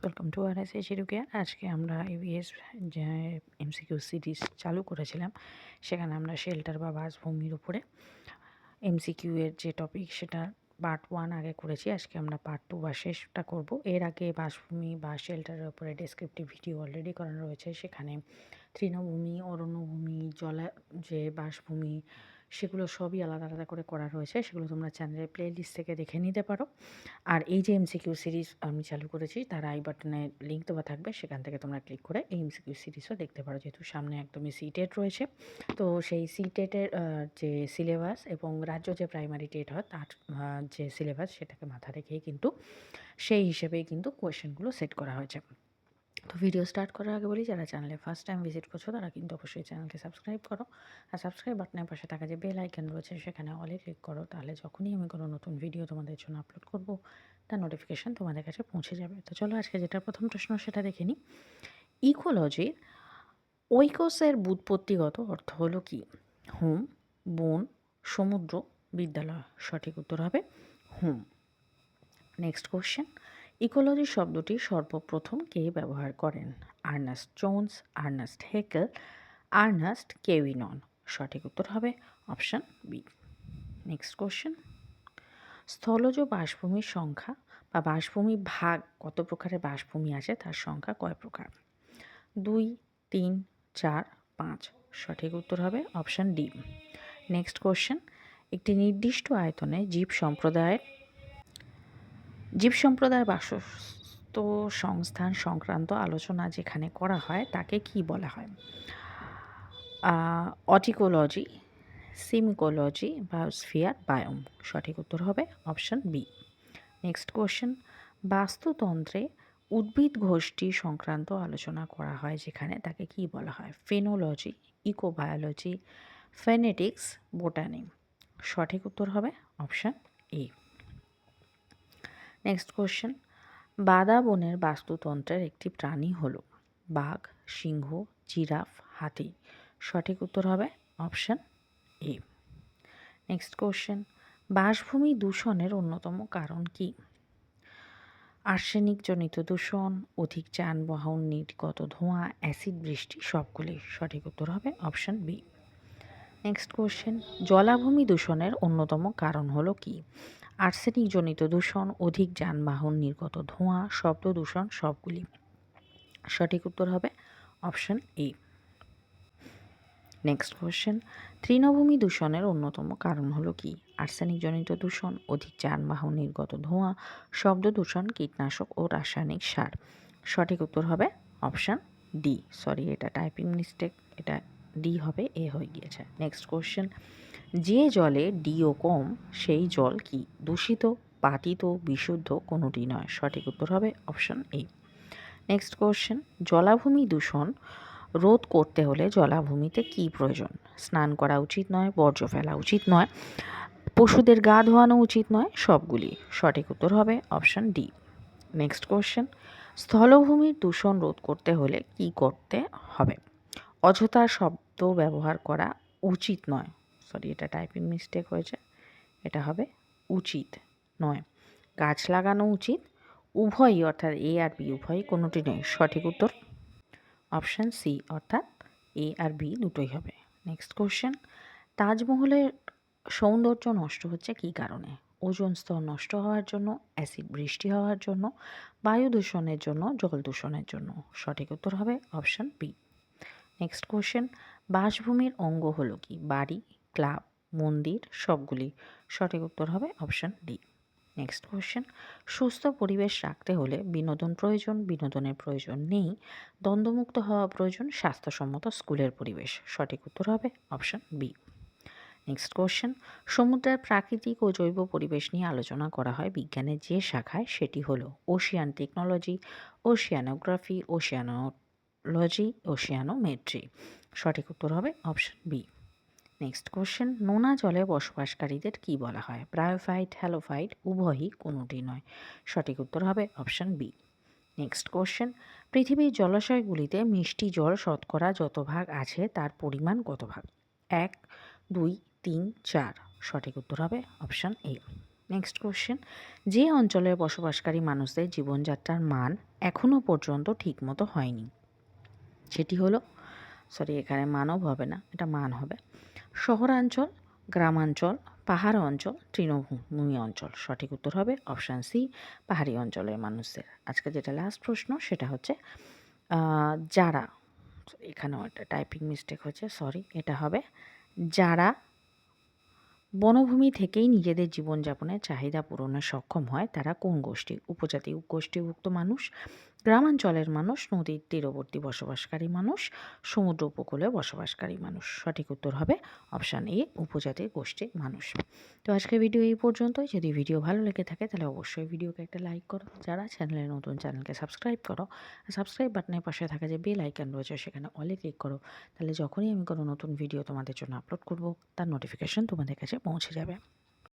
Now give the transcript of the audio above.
Welcome to R S এসিরুকে আজকে আমরা ইভিএস যে এমসিকিউ সিরিজ চালু করেছিলাম, সেখানে আমরা শেল্টার বা বাসভূমির উপরে এমসিকিউ এর যে টপিক সেটা পার্ট ওয়ান আগে করেছি। আজকে আমরা পার্ট টু বা শেষটা করব। এর আগে বাসভূমি বা শেল্টারের উপরে ডেসক্রিপটিভ ভিডিও অলরেডি করানো রয়েছে। সেখানে তৃণভূমি, অরণ্যভূমি, জলা, যে বাসভূমি সেগুলো সবই আলাদা আলাদা করে করা রয়েছে। সেগুলো তোমরা চ্যানেলের প্লে লিস্ট থেকে দেখে নিতে পারো। আর এই যে এমসিকিউ সিরিজ আমি চালু করেছি, তার আই বাটনে লিঙ্ক দেওয়া থাকবে। সেখান থেকে তোমরা ক্লিক করে এই এমসিকিউ সিরিজও দেখতে পারো, যেহেতু সামনে একদমই সিটেট রয়েছে। তো সেই সিটেটের যে সিলেবাস এবং রাজ্য যে প্রাইমারি টেট হয়, তার যে সিলেবাস সেটাকে মাথা রেখেই কিন্তু সেই হিসেবেই কিন্তু কোয়েশ্চেনগুলো সেট করা হয়েছে। তো ভিডিও স্টার্ট করার আগে বলি, যারা চ্যানেলে ফার্স্ট টাইম ভিজিট করছ, তারা কিন্তু অবশ্যই চ্যানেলকে সাবস্ক্রাইব করো। আর সাবস্ক্রাইব বাটনের পাশে থাকা যে বেল আইকন রয়েছে, সেখানে অলে ক্লিক করো। তাহলে যখনই আমি কোনো নতুন ভিডিও তোমাদের জন্য আপলোড করব, তার নোটিফিকেশান তোমাদের কাছে পৌঁছে যাবে। তো চলো আজকে যেটা প্রথম প্রশ্ন, সেটা দেখে নিই। ইকোলজির ঐকসের বুৎপত্তিগত অর্থ হলো কি? হোম, বন, সমুদ্র, বিদ্যালয়। সঠিক উত্তর হবে হোম। নেক্সট কোশ্চেন ইকোলজি শব্দটি সর্বপ্রথম কে ব্যবহার করেন? Ernst Jones, Ernst Haeckel, Ernst কেউইনন। সঠিক উত্তর হবে অপশান বি। Next question. স্থলজ বাসভূমির সংখ্যা বা বাসভূমি ভাগ কত প্রকারের বাসভূমি আছে তার সংখ্যা কয় প্রকার? দুই, তিন, চার, পাঁচ। সঠিক উত্তর হবে অপশান ডি। Next question. একটি নির্দিষ্ট আয়তনে জীব সম্প্রদায়ের জীব সম্প্রদায়ের বাসস্থ সংস্থান সংক্রান্ত আলোচনা যেখানে করা হয়, তাকে কি বলা হয়? Autecology, synecology biosphere biome. সঠিক উত্তর হবে অপশন বি। Next question. বাস্তুতন্ত্রে উদ্ভিদ গোষ্ঠী সংক্রান্ত আলোচনা করা হয় যেখানে তাকে কি বলা হয়? Phenology, ecobiology, phenetics, botany. সঠিক উত্তর হবে অপশান এ। নেক্সট কোশ্চেন বাদা বনের বাস্তুতন্ত্রের একটি প্রাণী হল বাঘ, সিংহ, জিরাফ, হাতি। সঠিক উত্তর হবে অপশান এ। নেক্সট কোশ্চেন বাসভূমি দূষণের অন্যতম কারণ কি? আর্সেনিকজনিত দূষণ, অধিক যানবাহন, নির্গত ধোঁয়া, অ্যাসিড, বৃষ্টি সবগুলি সঠিক উত্তর হবে অপশান বি। নেক্সট কোশ্চেন জলাভূমি দূষণের অন্যতম কারণ হলো কি? আর্সেনিকজনিত দূষণ, অধিক যানবাহন, নির্গত ধোঁয়া, শব্দ দূষণ, সবগুলি। সঠিক উত্তর হবে অপশন এ। নেক্সট কোশ্চেন তৃণভূমি দূষণের অন্যতম কারণ হলো কি? আর্সেনিকজনিত দূষণ, অধিক যানবাহন, নির্গত ধোঁয়া, শব্দ দূষণ, কীটনাশক ও রাসায়নিক সার। সঠিক উত্তর হবে অপশান ডি। সরি, এটা টাইপিং মিস্টেক এটা ডি হবে, এ হয়ে গিয়েছে। নেক্সট কোশ্চেন যে জলে ডিও কম, সেই জল কি? দূষিত, পাতিত, বিশুদ্ধ কোনোটি নয়। সঠিক উত্তর হবে অপশন এ। Next question. জলাভূমি দূষণ রোধ করতে হলে জলাভূমিতে কি প্রয়োজন? স্নান করা উচিত নয়, বর্জ্য ফেলা উচিত নয়, পশুদের গা ধোয়ানো উচিত নয়, সবগুলি। সঠিক উত্তর হবে অপশন ডি। Next question. স্থলভূমির দূষণ রোধ করতে হলে কি করতে হবে? অযথা শব্দ ব্যবহার করা উচিত নয় সরি এটা টাইপিং মিস্টেক হয়েছে। এটা হবে উচিত নয়। গাছ লাগানো উচিত। উভয়ই, অর্থাৎ এ আর বি উভয়ই কোনোটি নয়। সঠিক উত্তর অপশান সি অর্থাৎ এ আর বি দুটোই হবে। নেক্সট কোশ্চেন তাজমহলের সৌন্দর্য নষ্ট হচ্ছে কী কারণে? ওজন স্তর নষ্ট হওয়ার জন্য অ্যাসিড বৃষ্টি হওয়ার জন্য, বায়ু দূষণের জন্য, জল দূষণের জন্য? সঠিক উত্তর হবে অপশান বি নেক্সট কোশ্চেন বাসভূমির অঙ্গ হলো কি? বাড়ি ক্লাব মন্দির সবগুলি সঠিক উত্তর হবে অপশান ডি নেক্সট কোশ্চেন সুস্থ পরিবেশ রাখতে হলে বিনোদন প্রয়োজন, বিনোদনের প্রয়োজন নেই, দ্বন্দ্বমুক্ত হওয়া প্রয়োজন, স্বাস্থ্যসম্মত স্কুলের পরিবেশ। সঠিক উত্তর হবে অপশান বি নেক্সট কোশ্চেন সমুদ্রের প্রাকৃতিক ও জৈব পরিবেশ নিয়ে আলোচনা করা হয় বিজ্ঞানের যে শাখায়, সেটি হলো ওশিয়ান টেকনোলজি ওশিয়ানোগ্রাফি ওশিয়ানোলজি ওশিয়ানোমেট্রি সঠিক উত্তর হবে অপশান বি নেক্সট কোশ্চেন নোনা জলে বসবাসকারীদের কি বলা হয়? ব্রায়োফাইট হ্যালোফাইট উভয়ই কোনোটি নয়। সঠিক উত্তর হবে অপশান বি নেক্সট কোশ্চেন পৃথিবীর জলাশয়গুলিতে মিষ্টি জল শতকরা যত ভাগ আছে, তার পরিমাণ কত ভাগ? এক, দুই, তিন, চার। সঠিক উত্তর হবে অপশান এ নেক্সট কোশ্চেন যে অঞ্চলে বসবাসকারী মানুষদের জীবনযাত্রার মান এখনও পর্যন্ত ঠিকমতো হয়নি? সেটি হলো সরি এখানে মানব হবে না, এটা মান হবে। শহরাঞ্চল, গ্রামাঞ্চল, পাহাড় অঞ্চল, তৃণভূমি অঞ্চল। সঠিক উত্তর হবে অপশান সি, পাহাড়ি অঞ্চলের মানুষদের। আজকে যেটা লাস্ট প্রশ্ন সেটা হচ্ছে যারা, এখানেও একটা টাইপিং মিস্টেক হচ্ছে সরি এটা হবে, যারা বনভূমি থেকেই নিজেদের জীবনযাপনের চাহিদা পূরণে সক্ষম হয়, তারা কোন গোষ্ঠী? উপজাতি, গোষ্ঠীভুক্ত মানুষ গ্রামাঞ্চলের মানুষ, নদীর তীরবর্তী বসবাসকারী মানুষ, সমুদ্র উপকূলে বসবাসকারী মানুষ। সঠিক উত্তর হবে অপশান এ, উপজাতির গোষ্ঠীর মানুষ। তো আজকের ভিডিও এই পর্যন্তই। যদি ভিডিও ভালো লেগে থাকে, তাহলে অবশ্যই ভিডিওকে একটা লাইক করো। যারা চ্যানেলে নতুন, চ্যানেলকে সাবস্ক্রাইব করো। সাবস্ক্রাইব বাটনের পাশে থাকা যে বেল আইকন রয়েছে, সেখানে অলে ক্লিক করো। তাহলে যখনই আমি কোনো নতুন ভিডিও তোমাদের জন্য আপলোড করব, তার নোটিফিকেশন তোমাদের কাছে পৌঁছে যাবে।